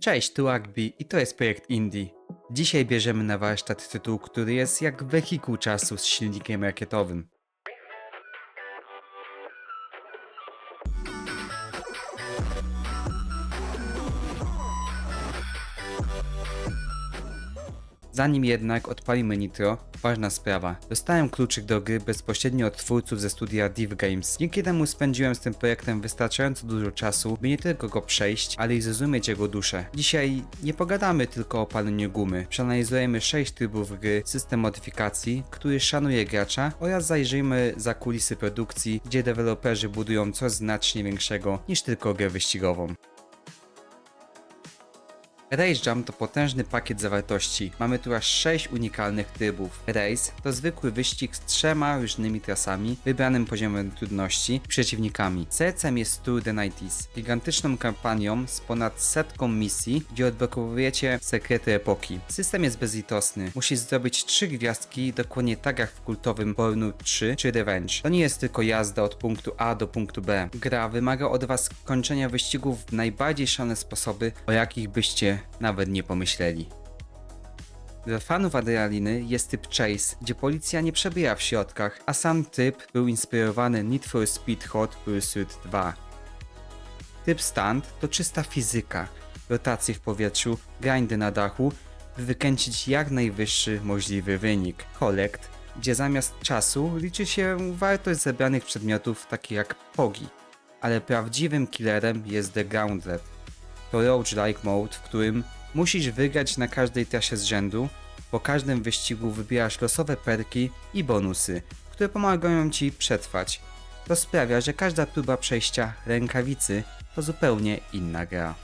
Cześć, tu Agbi i to jest projekt Indie. Dzisiaj bierzemy na warsztat tytuł, który jest jak wehikuł czasu z silnikiem rakietowym. Zanim jednak odpalimy Nitro, ważna sprawa. Dostałem kluczyk do gry bezpośrednio od twórców ze studia Div Games. Dzięki temu spędziłem z tym projektem wystarczająco dużo czasu, by nie tylko go przejść, ale i zrozumieć jego duszę. Dzisiaj nie pogadamy tylko o paleniu gumy. Przeanalizujemy 6 trybów gry, system modyfikacji, który szanuje gracza oraz zajrzyjmy za kulisy produkcji, gdzie deweloperzy budują coś znacznie większego niż tylko grę wyścigową. Race Jam to potężny pakiet zawartości. Mamy tu aż 6 unikalnych trybów. Race to zwykły wyścig z trzema różnymi trasami, wybranym poziomem trudności i przeciwnikami. Sercem jest Tour de Nighties, gigantyczną kampanią z ponad setką misji, gdzie odblokowujecie sekrety epoki. System jest bezlitosny. Musisz zrobić 3 gwiazdki dokładnie tak jak w kultowym Burnout 3 czy Revenge. To nie jest tylko jazda od punktu A do punktu B. Gra wymaga od was kończenia wyścigów w najbardziej szalone sposoby, o jakich byście nawet nie pomyśleli. Dla fanów adrenaliny jest typ Chase, gdzie policja nie przebiera w środkach, a sam typ był inspirowany Need for Speed Hot Pursuit 2. Typ Stunt to czysta fizyka, rotacje w powietrzu, grindy na dachu, by wykręcić jak najwyższy możliwy wynik. Collect, gdzie zamiast czasu liczy się wartość zebranych przedmiotów takich jak pogi, ale prawdziwym killerem jest The Gauntlet, to roguelike mode, w którym musisz wygrać na każdej trasie z rzędu. Po każdym wyścigu wybierasz losowe perki i bonusy, które pomagają ci przetrwać. To sprawia, że każda próba przejścia rękawicy to zupełnie inna gra.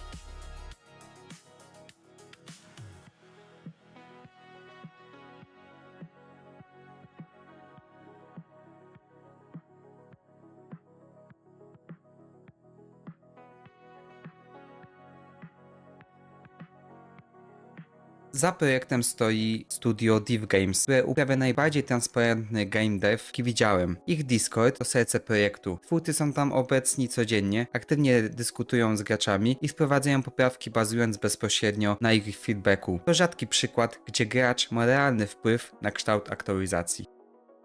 Za projektem stoi studio Div Games, które uprawia najbardziej transparentny game dev, jaki widziałem. Ich Discord to serce projektu. Twórcy są tam obecni codziennie, aktywnie dyskutują z graczami i wprowadzają poprawki bazując bezpośrednio na ich feedbacku. To rzadki przykład, gdzie gracz ma realny wpływ na kształt aktualizacji.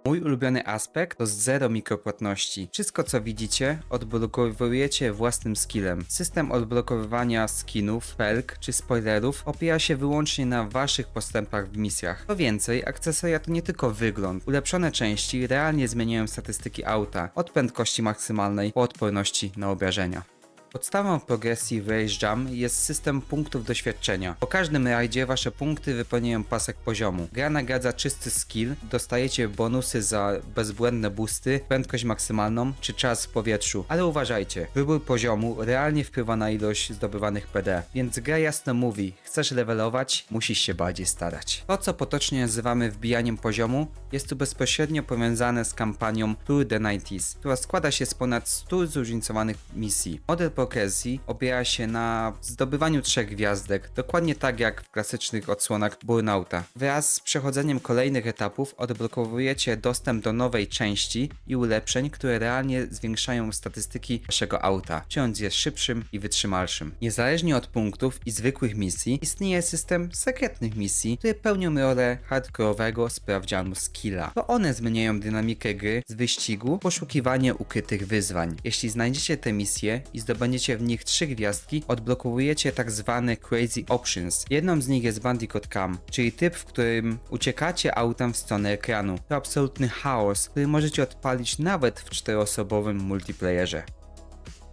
Mój ulubiony aspekt to zero mikropłatności. Wszystko co widzicie odblokowujecie własnym skillem. System odblokowywania skinów, perk czy spoilerów opiera się wyłącznie na waszych postępach w misjach. Co więcej, akcesoria to nie tylko wygląd. Ulepszone części realnie zmieniają statystyki auta, od prędkości maksymalnej po odporności na obrażenia. Podstawą progresji w Race Jam jest system punktów doświadczenia. Po każdym rajdzie wasze punkty wypełniają pasek poziomu. Gra nagradza czysty skill, dostajecie bonusy za bezbłędne boosty, prędkość maksymalną czy czas w powietrzu. Ale uważajcie, wybór poziomu realnie wpływa na ilość zdobywanych PD, więc gra jasno mówi, chcesz levelować, musisz się bardziej starać. To co potocznie nazywamy wbijaniem poziomu jest tu bezpośrednio powiązane z kampanią Tour de Nighties, która składa się z ponad 100 zróżnicowanych misji. Model progresji opiera się na zdobywaniu trzech gwiazdek, dokładnie tak jak w klasycznych odsłonach Burnouta. Wraz z przechodzeniem kolejnych etapów odblokowujecie dostęp do nowej części i ulepszeń, które realnie zwiększają statystyki waszego auta, czyniąc je szybszym i wytrzymalszym. Niezależnie od punktów i zwykłych misji, istnieje system sekretnych misji, które pełnią rolę hardkorowego sprawdzianu skilla. To one zmieniają dynamikę gry z wyścigu poszukiwanie ukrytych wyzwań. Jeśli znajdziecie te misje i zdobędziecie w nich trzy gwiazdki, odblokowujecie tak zwane Crazy Options. Jedną z nich jest Bandicoot Cam, czyli typ, w którym uciekacie autem w stronę ekranu. To absolutny chaos, który możecie odpalić nawet w czteroosobowym multiplayerze.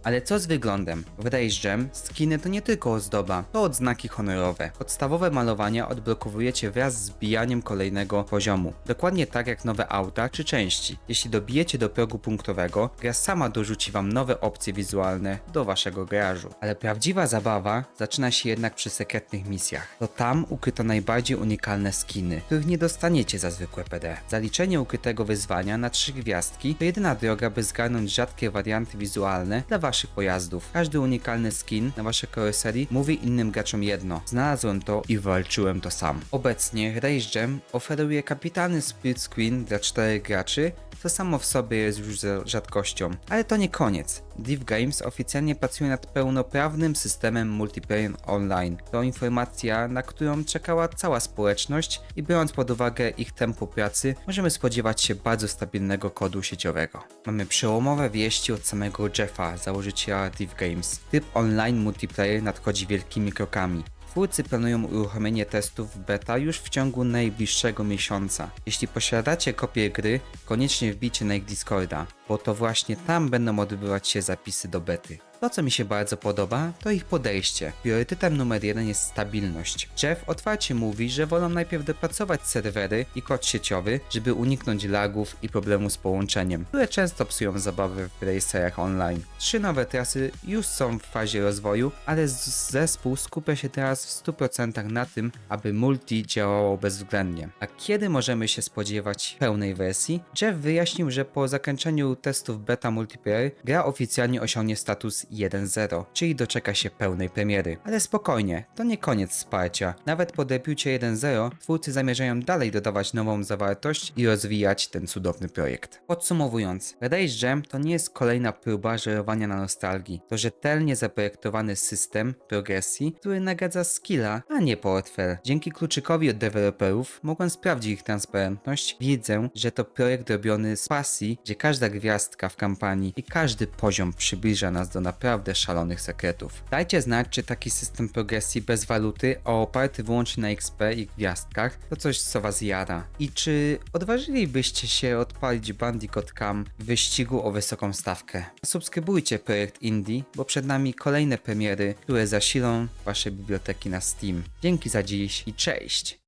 Ale co z wyglądem? W Race Jam skiny to nie tylko ozdoba, to odznaki honorowe. Podstawowe malowania odblokowujecie wraz z zbijaniem kolejnego poziomu. Dokładnie tak jak nowe auta czy części. Jeśli dobijecie do progu punktowego, gra sama dorzuci wam nowe opcje wizualne do waszego garażu. Ale prawdziwa zabawa zaczyna się jednak przy sekretnych misjach. To tam ukryto najbardziej unikalne skiny, których nie dostaniecie za zwykłe PD. Zaliczenie ukrytego wyzwania na trzy gwiazdki to jedyna droga, by zgarnąć rzadkie warianty wizualne dla waszych pojazdów. Każdy unikalny skin na waszej karoserii mówi innym graczom jedno. Znalazłem to i walczyłem to sam. Obecnie Race Jam oferuje kapitalny split screen dla czterech graczy to samo w sobie jest już za- rzadkością. Ale to nie koniec. Div Games oficjalnie pracuje nad pełnoprawnym systemem multiplayer online. To informacja, na którą czekała cała społeczność i biorąc pod uwagę ich tempo pracy, możemy spodziewać się bardzo stabilnego kodu sieciowego. Mamy przełomowe wieści od samego Jeffa, założyciela Div Games. Typ online multiplayer nadchodzi wielkimi krokami. Twórcy planują uruchomienie testów beta już w ciągu najbliższego miesiąca. Jeśli posiadacie kopię gry, koniecznie wbijcie na ich Discorda, bo to właśnie tam będą odbywać się zapisy do bety. To, co mi się bardzo podoba, to ich podejście. Priorytetem numer jeden jest stabilność. Jeff otwarcie mówi, że wolą najpierw dopracować serwery i kod sieciowy, żeby uniknąć lagów i problemu z połączeniem, które często psują zabawę w racerach online. Trzy nowe trasy już są w fazie rozwoju, ale zespół skupia się teraz w 100% na tym, aby multi działało bezwzględnie. A kiedy możemy się spodziewać pełnej wersji? Jeff wyjaśnił, że po zakończeniu testów beta multiplayer gra oficjalnie osiągnie status 1.0, czyli doczeka się pełnej premiery. Ale spokojnie, to nie koniec wsparcia. Nawet po debiucie 1.0 twórcy zamierzają dalej dodawać nową zawartość i rozwijać ten cudowny projekt. Podsumowując, Rage Jam to nie jest kolejna próba żerowania na nostalgii. To rzetelnie zaprojektowany system progresji, który nagradza skilla, a nie portfel. Dzięki kluczykowi od deweloperów mogłem sprawdzić ich transparentność. Widzę, że to projekt robiony z pasji, gdzie każda gwiazdka w kampanii i każdy poziom przybliża nas do naprawdę szalonych sekretów. Dajcie znać, czy taki system progresji bez waluty, a oparty wyłącznie na XP i gwiazdkach, to coś co was jara. I czy odważylibyście się odpalić Bandicoot Cam w wyścigu o wysoką stawkę? Subskrybujcie projekt Indie, bo przed nami kolejne premiery, które zasilą wasze biblioteki na Steam. Dzięki za dziś i cześć!